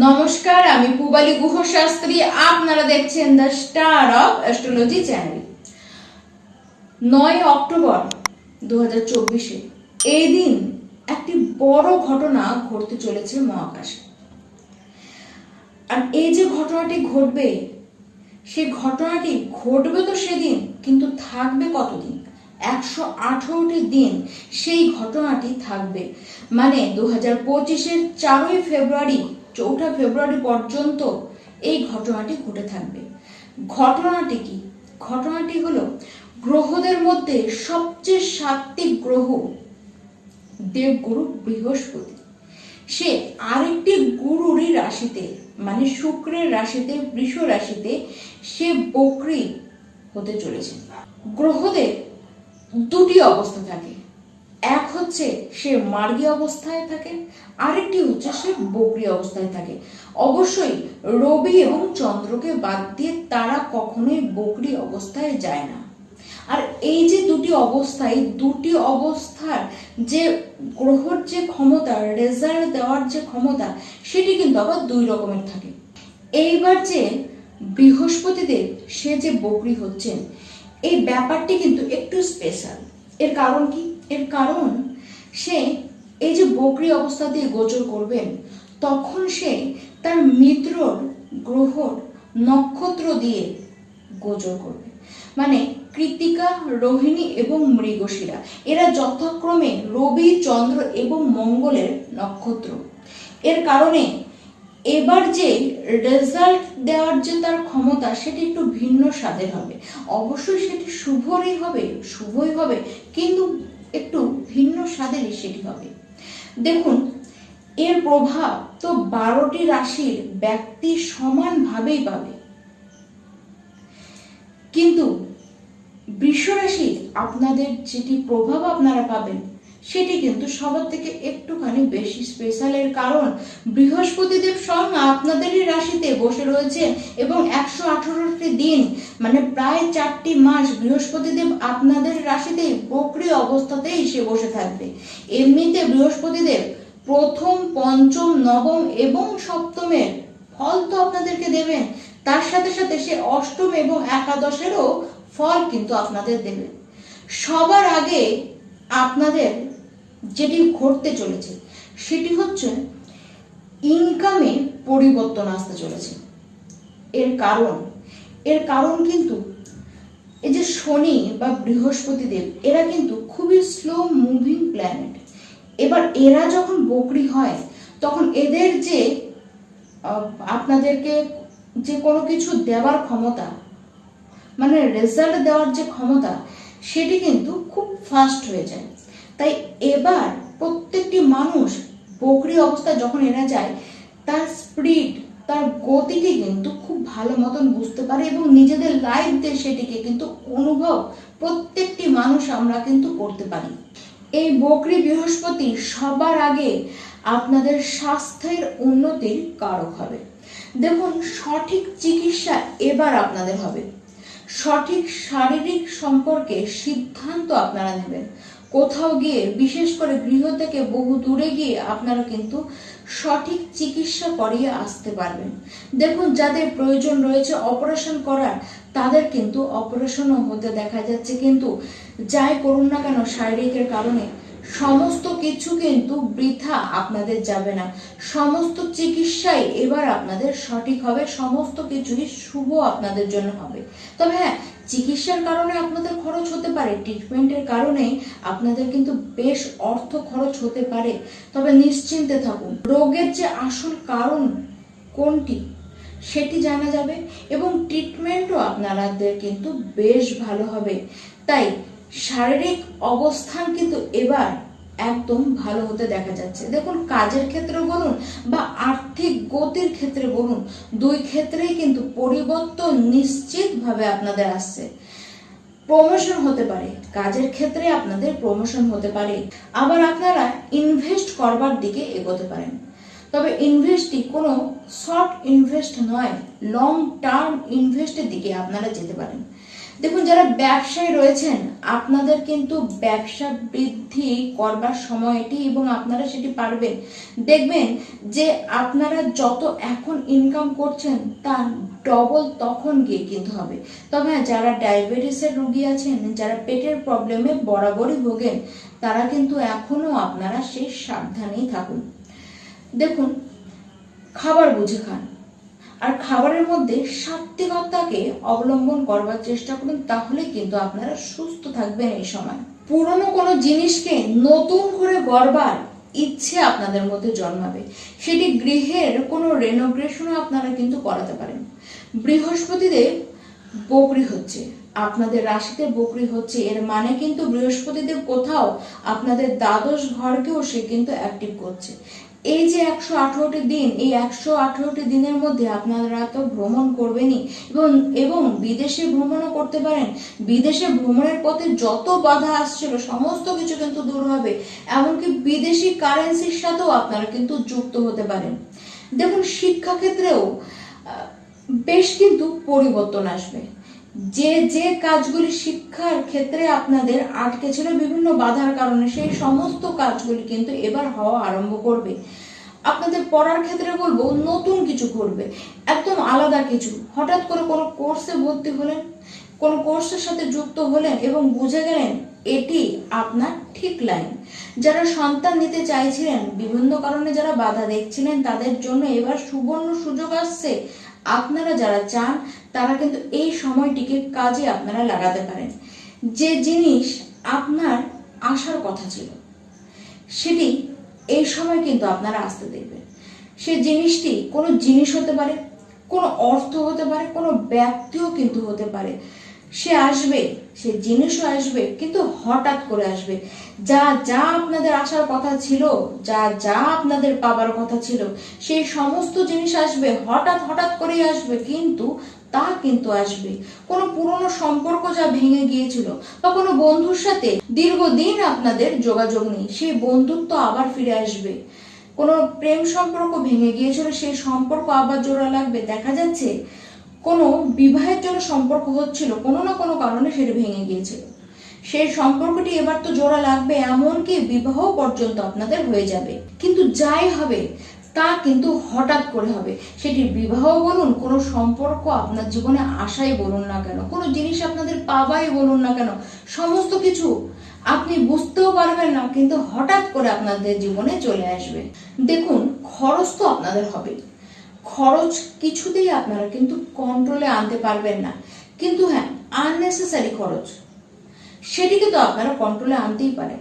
নমস্কার, আমি পুবালি গুহ শাস্ত্রী আপনারা দেখছেন the star of astrology channel. নয় অক্টোবর দু চব্বিশে এই দিন একটি বড় ঘটনা ঘটতে চলেছে মহাকাশে। আর এই যে ঘটনাটি ঘটবে, সেই ঘটনাটি ঘটবে তো সেদিন, কিন্তু থাকবে কতদিন? একশো আঠারোটি দিন সেই ঘটনাটি থাকবে। মানে দু হাজার পঁচিশের চারই ফেব্রুয়ারি চৌঠা ফেব্রুয়ারি পর্যন্ত এই ঘটনাটি ঘটে থাকবে। ঘটনাটি কি? ঘটনাটি হলো গ্রহদের মধ্যে সবচেয়ে সাত্বিক গ্রহ দেবগুরু বৃহস্পতি। সে আরেকটি গুরুরই রাশিতে মানে শুক্রের রাশিতে, বৃষ রাশিতে সে বকরি হতে চলেছে। গ্রহদের দুটি অবস্থা থাকে। এক হচ্ছে সে মার্গী অবস্থায় থাকে, আরেকটি হচ্ছে সে বকরি অবস্থায় থাকে। অবশ্যই রবি এবং চন্দ্রকে বাদ দিয়ে তারা কখনোই বকরি অবস্থায় যায় না। আর এই যে দুটি অবস্থায়, দুটি অবস্থার যে গ্রহর যে ক্ষমতা রেজাল্ট দেওয়ার যে ক্ষমতা, সেটি কিন্তু আবার দুই রকমের থাকে। এইবার যে বৃহস্পতিদেব, সে যে বকরি হচ্ছেন, এই ব্যাপারটি কিন্তু একটু স্পেশাল এর কারণ কি? এর কারণ, সে এই যে বকরি অবস্থা দিয়ে গোচর করবেন, তখন সে তার মিত্রর গ্রহর নক্ষত্র দিয়ে গোচর করবে। মানে কৃতিকা রোহিণী এবং মৃগশিরা, এরা যথাক্রমে রবি, চন্দ্র এবং মঙ্গলের নক্ষত্র। এর কারণে এবার যে রেজাল্ট দেওয়ার যে তার ক্ষমতা, সেটি একটু ভিন্ন স্বাদের হবে। অবশ্যই সেটি শুভরই হবে, শুভই হবে, কিন্তু একটু ভিন্ন স্বাদেরই সেটি হবে। দেখুন, এর প্রভাব তো বারোটি রাশির ব্যক্তি সমানভাবেই পাবে। কিন্তু বৃষ রাশির আপনাদের যেটি প্রভাব আপনারা পাবেন সেটি কিন্তু সবার থেকে একটুখানি বেশি স্পেশালের কারণ। বৃহস্পতিদেব স্বয়ং আপনাদেরই রাশিতে বসে রয়েছে এবং একশো আঠারোটি দিন মানে প্রায় চারটি মাস বৃহস্পতিদেব আপনাদের রাশিতে বকরি অবস্থাতেই সে বসে থাকবে। এমনিতে বৃহস্পতিদেব প্রথম, পঞ্চম, নবম এবং সপ্তমের ফল তো আপনাদেরকে দেবেন। তার সাথে সাথে সে অষ্টম এবং একাদশেরও ফল কিন্তু আপনাদের দেবে সবার আগে আপনাদের যেটি ঘটতে চলেছে, সেটি হচ্ছে ইনকামে পরিবর্তন আসতে চলেছে। এর কারণ এর কারণ কিন্তু এই যে শনি বা বৃহস্পতিদেব, এরা কিন্তু খুবই স্লো মুভিং প্ল্যানেট এবার এরা যখন বকরি হয়, তখন এদের যে আপনাদেরকে যে কোনো কিছু দেওয়ার ক্ষমতা মানে রেজাল্ট দেওয়ার যে ক্ষমতা, সেটি কিন্তু খুব ফাস্ট হয়ে যায়। তাই এবার প্রত্যেকটি মানুষ বকরি অবস্থায় যখন এরা যায়, তার স্পিড তার গতিকে কিন্তু খুব ভালো মতন বুঝতে পারে এবং নিজেদের লাইফ দিয়ে সেটিকে কিন্তু অনুভব প্রত্যেকটি মানুষ আমরা কিন্তু করতে পারি। এই বকরি বৃহস্পতি সবার আগে আপনাদের স্বাস্থ্যের উন্নতির কারক হবে। দেখুন, সঠিক চিকিৎসা এবার আপনাদের হবে। সঠিক শারীরিক সম্পর্কে সিদ্ধান্ত আপনারা নেবেন। কোথাও গিয়ে, বিশেষ করে গৃহ থেকে বহু দূরে গিয়ে আপনারা কিন্তু সঠিক চিকিৎসা করিয়ে আসতে পারবেন। দেখুন, যাদের প্রয়োজন রয়েছে অপারেশন করার, তাদের কিন্তু অপারেশনও হতে দেখা যাচ্ছে। কিন্তু যাই করুন না কেন, শারীরিকের কারণে সমস্ত কিছু কিন্তু বৃথা আপনাদের যাবে না। সমস্ত চিকিৎসাই এবার আপনাদের সঠিক হবে, সমস্ত কিছুই শুভ আপনাদের জন্য হবে। তবে হ্যাঁ চিকিৎসার কারণে আপনাদের খরচ হতে পারে ট্রিটমেন্টের কারণে আপনাদের কিন্তু বেশ অর্থ খরচ হতে পারে। তবে নিশ্চিন্তে থাকুন, রোগের যে আসল কারণ কোনটি সেটি জানা যাবে এবং ট্রিটমেন্টও আপনাদের কিন্তু বেশ ভালো হবে। তাই শারীরিক অবস্থান কিন্তু এবার একদম ভালো হতে দেখা যাচ্ছে। দেখুন, কাজের ক্ষেত্রে বলুন বা আর্থিক গতির ক্ষেত্রে বলুন, দুই ক্ষেত্রেই কিন্তু পরিবর্তন নিশ্চিতভাবে আপনাদের আসছে। প্রমোশন হতে পারে, কাজের ক্ষেত্রে আপনাদের প্রমোশন হতে পারে। আবার আপনারা ইনভেস্ট করবার দিকে এগোতে পারেন। তবে ইনভেস্টটি কোনো শর্ট ইনভেস্ট নয় লং টার্ম ইনভেস্টের দিকে আপনারা যেতে পারেন। দেখুন, যারা ব্যবসায় রয়েছেন, আপনাদের কিন্তু ব্যবসা বৃদ্ধি করবার সময় এটি এবং আপনারা সেটি পারবেন। দেখবেন যে আপনারা যত এখন ইনকাম করছেন, তার ডবল তখন গিয়ে কিন্তু হবে। তবে হ্যাঁ যারা ডায়াবেটিসের রুগী আছেন, যারা পেটের প্রবলেমে বরাবরই ভোগেন, তারা কিন্তু এখনও আপনারা সেই সাবধানেই থাকুন। দেখুন, খাবার বুঝে খান। আর খাবারের মধ্যে সাত্বিকতাকে অবলম্বন করবার চেষ্টা করুন তাহলে কিন্তু আপনারা সুস্থ থাকবেন এই সময়। পুরনো কোনো জিনিসকে নতুন করে গড়বার ইচ্ছে আপনাদের মধ্যে জন্মাবে। সেটি গৃহের কোনো রেনোগ্রেশনও আপনারা কিন্তু করাতে পারেন। বৃহস্পতিদেব বকরি হচ্ছে, আপনাদের রাশিতে বকরি হচ্ছে, এর মানে কিন্তু বৃহস্পতিদেব কোথাও আপনাদের দ্বাদশ ঘরকেও সে কিন্তু অ্যাক্টিভ করছে। এই যে একশো আঠেরোটি দিন, এই একশো আঠেরোটি দিনের মধ্যে আপনারা তো ভ্রমণ করবেনই। এবং এবং বিদেশে ভ্রমণও করতে পারেন। বিদেশে ভ্রমণের পথে যত বাধা আসছিল, সমস্ত কিছু কিন্তু দূর হবে। এমনকি বিদেশি কারেন্সির সাথেও আপনারা কিন্তু যুক্ত হতে পারেন। দেখুন, শিক্ষাক্ষেত্রেও বেশ কিন্তু পরিবর্তন আসবে। যে যে কাজগুলি শিক্ষার ক্ষেত্রে আপনাদের আটকে ছিল, বিভিন্ন বাধার কারণে সেই সমস্ত কাজগুলি কিন্তু এবার হওয়া আরম্ভ করবে। আপনাদের পড়ার ক্ষেত্রে বলব, নতুন কিছু করবে, একদম আলাদা কিছু। হঠাৎ করে কোনো কোর্সে ভর্তি হলেন, কোনো কোর্সের সাথে যুক্ত হলেন এবং বুঝে গেলেন এটি আপনার ঠিক লাইন। যারা সন্তান নিতে চাইছিলেন, বিভিন্ন কারণে যারা বাধা দেখছিলেন, তাদের জন্য এবার সুবর্ণ সুযোগ আসছে। আপনারা যারা চান, তারা কিন্তু এই সময়টিকে কাজে আপনারা লাগাতে পারেন। যে জিনিস আপনার আসার কথা ছিল, সেটি এই সময় কিন্তু আপনারা আসতে দেখবেন। সে জিনিসটি কোনো জিনিস হতে পারে, কোনো অর্থ হতে পারে, কোনো ব্যক্তিও কিন্তু হতে পারে। সে আসবে, সে জিনিসও আসবে, কিন্তু হঠাৎ করে আসবে। যা যা আপনাদের আসার কথা ছিল, যা যা আপনাদের পাবার কথা ছিল, সেই সমস্ত জিনিস আসবে, হঠাৎ হঠাৎ করেই আসবে, কিন্তু তা কিন্তু আসবে। কোনো পুরনো সম্পর্ক যা ভেঙে গিয়েছিল, বা কোনো বন্ধুর সাথে দীর্ঘদিন আপনাদের যোগাযোগ নেই, সেই বন্ধুত্ব আবার ফিরে আসবে। কোনো প্রেম সম্পর্ক ভেঙে গিয়েছিল, সেই সম্পর্ক আবার জোড়া লাগবে। দেখা যাচ্ছে কোনো বিবাহের জন্য সম্পর্ক হচ্ছিল, কোনো না কোনো কারণে সেটা ভেঙে গিয়েছিল। সেই সম্পর্কটি এবার তো জোড়া লাগবে, এমনকি বিবাহ পর্যন্ত আপনাদের হয়ে যাবে। কিন্তু যাই হবে, তা কিন্তু হঠাৎ করে হবে। সেটি বিবাহ বলুন, কোনো সম্পর্ক আপনার জীবনে আসাই বলুন না কেন, কোনো জিনিস আপনাদের পাবাই বলুন না কেন, সমস্ত কিছু আপনি বুঝতেও পারবেন না, কিন্তু হঠাৎ করে আপনাদের জীবনে চলে আসবে। দেখুন, খরচ তো আপনাদের হবে। খরচ কিছুতেই আপনারা কিন্তু কন্ট্রোলে আনতে পারবেন না। কিন্তু হ্যাঁ আননেসেসারি খরচ সেটিকে তো আপনারা কন্ট্রোলে আনতেই পারেন।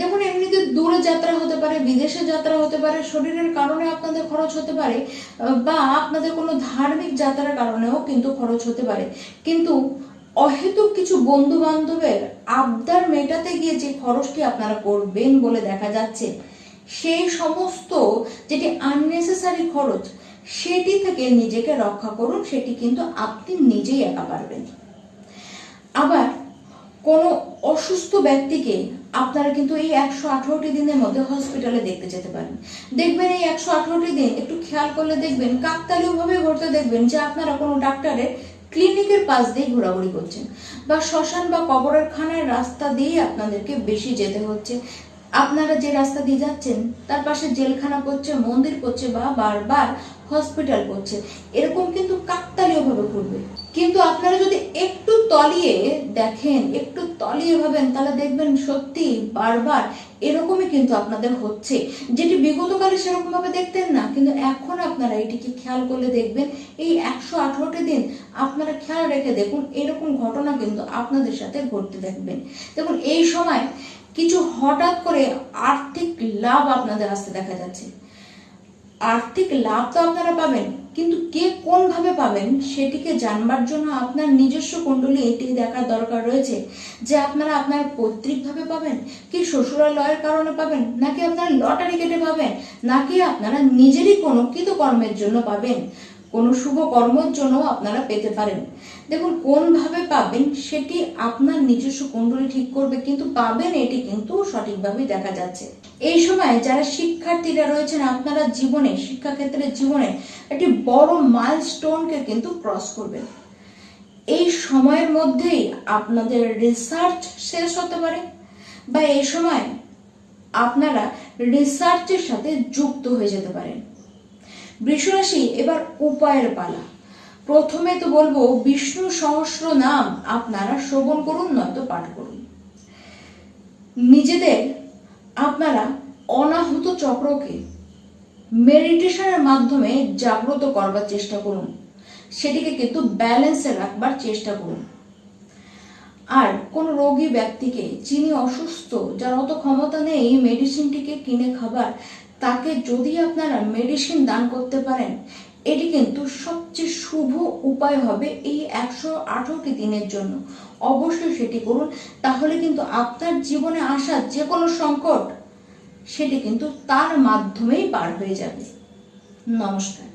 দেখুন, এমনিতে দূরে যাত্রা হতে পারে, বিদেশে যাত্রা হতে পারে, শরীরের কারণে আপনাদের খরচ হতে পারে, বা আপনাদের কোনো ধার্মিক যাত্রার কারণেও কিন্তু খরচ হতে পারে। কিন্তু অহেতুক কিছু বন্ধু বান্ধবের আবদার মেটাতে গিয়ে যে খরচটি আপনারা করবেন বলে দেখা যাচ্ছে, সেই সমস্ত যেটি আননেসেসারি খরচ সেটি থেকে নিজেকে রক্ষা করুন, সেটি কিন্তু আপনি নিজেই একা পারবেন। আবার কোনো অসুস্থ ব্যক্তিকে আপনারা কিন্তু এই একশো আঠারোটি দিনের মধ্যে হসপিটালে দেখতে যেতে পারেন। দেখবেন এই একশো আঠারোটি দিন একটু খেয়াল করলে দেখবেন কাকতালীয় ভাবে ঘুরতে দেখবেন যে আপনারা কোনো ডাক্তারের ক্লিনিকের পাশ দিয়ে ঘোরাঘুরি করছেন বা শ্মশান বা কবরের খানার রাস্তা দিয়ে আপনাদেরকে বেশি যেতে হচ্ছে। আপনারা যে রাস্তা দিয়ে যাচ্ছেন, তার পাশে জেলখানা পড়ছে মন্দির পড়ছে বা বারবার হসপিটাল করছে। এরকম কিন্তু কাকতালীয় ভাবে ঘুরবে কিন্তু আপনারা যদি একটু তলিয়ে দেখেন, একটু তলিয়ে ভাবেন, তাহলে দেখবেন সত্যি বারবার এরকমই কিন্তু আপনাদের হচ্ছে। যেটি বিগতকালে সেরকম ভাবে দেখতেন না, কিন্তু এখন আপনারা এটিকে খেয়াল করলে দেখবেন, এই একশো আঠারোটি দিন আপনারা খেয়াল রেখে দেখুন, এরকম ঘটনা কিন্তু আপনাদের সাথে ঘটতে দেখবেন দেখুন, এই সময় কিছু হঠাৎ করে আর্থিক লাভ আপনাদের আসতে দেখা যাচ্ছে। আর্থিক লাভ তো আপনারা পাবেন, কিন্তু কে কোন ভাবে পাবেন সেটিকে জানবার জন্য আপনার নিজস্ব কুণ্ডলী এটি দেখার দরকার রয়েছে যে আপনারা আপনার পৈতৃক ভাবে পাবেন, কি শ্বশুরালয়ের কারণে পাবেন, নাকি আপনার লটারি কেটে পাবেন, নাকি আপনারা নিজেরই কোনো কৃত কর্মের জন্য পাবেন, কোনো শুভ কর্মের জন্য আপনারা পেতে পারেন। দেখুন কোন ভাবে পাবেন সেটি আপনার নিজস্ব কুণ্ডলী ঠিক করবে, কিন্তু পাবেন এটি কিন্তু সঠিকভাবেই দেখা যাচ্ছে। এই সময় যারা শিক্ষার্থীরা রয়েছেন, আপনারা জীবনে শিক্ষাক্ষেত্রে জীবনে একটি বড় মাইলস্টোনকে কিন্তু ক্রস করবেন। এই সময়ের মধ্যেই আপনাদের রিসার্চ শেষ হতে পারে বা এই সময় আপনারা রিসার্চের সাথে যুক্ত হয়ে যেতে পারেন। বৃষরাশি, এবার উপায়ের পালা। প্রথমে তো বলব, বিষ্ণু সহস্র নাম আপনারা শ্রবণ করুন, নয়তো পাঠ করুন। নিজেদের আপনারা অনাহুত চক্রকে মেডিটেশনের মাধ্যমে জাগ্রত করবার চেষ্টা করুন। সেটিকে কিন্তু ব্যালেন্সে রাখবার চেষ্টা করুন। আর কোন রোগী ব্যক্তিকে যিনি অসুস্থ, যার অত ক্ষমতা নেই এই মেডিসিনটিকে কিনে খাবার, তাকে যদি আপনারা মেডিসিন দান করতে পারেন এটি কিন্তু সবচেয়ে শুভ উপায় হবে এই একশো আঠারোটি দিনের জন্য। অবশ্যই সেটি করুন। তাহলে কিন্তু আপনার জীবনে আসা যে কোনো সংকট, সেটি কিন্তু তার মাধ্যমেই পার হয়ে যাবে। নমস্কার।